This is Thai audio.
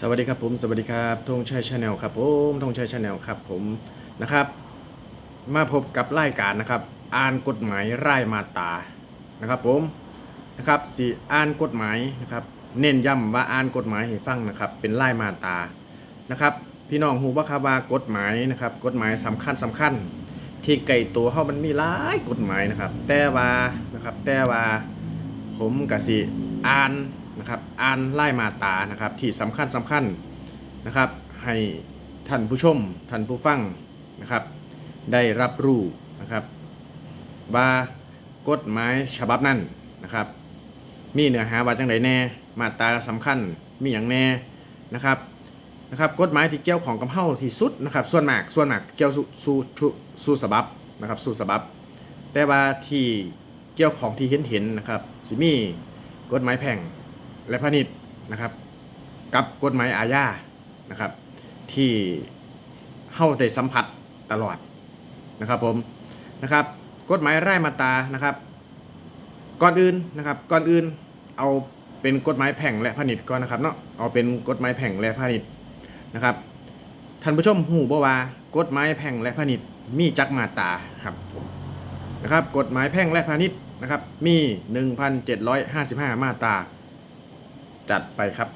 สวัสดีครับผมสวัสดีครับธงชัยชาแนลครับผมธงชัยชาแนลครับผมนะครับ มาพบกับรายการนะครับ อ่านกฎหมายร่ายมาตานะครับผมนะครับสี่อ่านกฎหมายนะครับ เน้นย้ำว่าอ่านกฎหมายให้ฟังนะครับ เป็นร่ายมาตานะครับ พี่น้องหูว่าครับว่ากฎหมายนะครับ กฎหมายสำคัญสำคัญ ที่ไก่ตัวเขามันมีหลายกฎหมายนะครับ แต่ว่านะครับแต่ว่าผมกสิอ่าน นะครับอ่านไล่มาตานะครับที่สำคัญสำคัญนะครับ ให้ท่านผู้ชมท่านผู้ฟังนะครับ ได้รับรู้นะครับ ว่ากฎหมายฉบับนั้นนะครับ มีเนื้อหาว่าจังไดแน่ มาตราสำคัญมีอย่างแน่นะครับนะครับกฎหมายที่เกี่ยวของกับเฮาที่สุดนะครับ ส่วนมากส่วนมากเกี่ยวสู่สู่สู่สู่ฉบับนะครับสู่ฉบับ แต่ว่าที่เกี่ยวของที่เห็นเห็นนะครับสิมีกฎหมายแพ่ง และพาณิชย์นะครับ กับกฎหมายอาญานะครับ ที่เฮาได้สัมผัสตลอดนะครับผมนะครับ กฎหมายไร่มาตานะครับ ก่อนอื่นนะครับ ก่อนอื่นเอาเป็นกฎหมายแพ่งและพาณิชย์ก่อนนะครับเนาะเอาเป็นกฎหมายแพ่งและพาณิชย์นะครับท่านผู้ชมหูบ่ว่ากฎหมายแพ่งและพาณิชย์มีจักมาตาครับผมนะครับ กฎหมายแพ่งและพาณิชย์นะครับ มี 1,755 มาตรา จัดไปครับ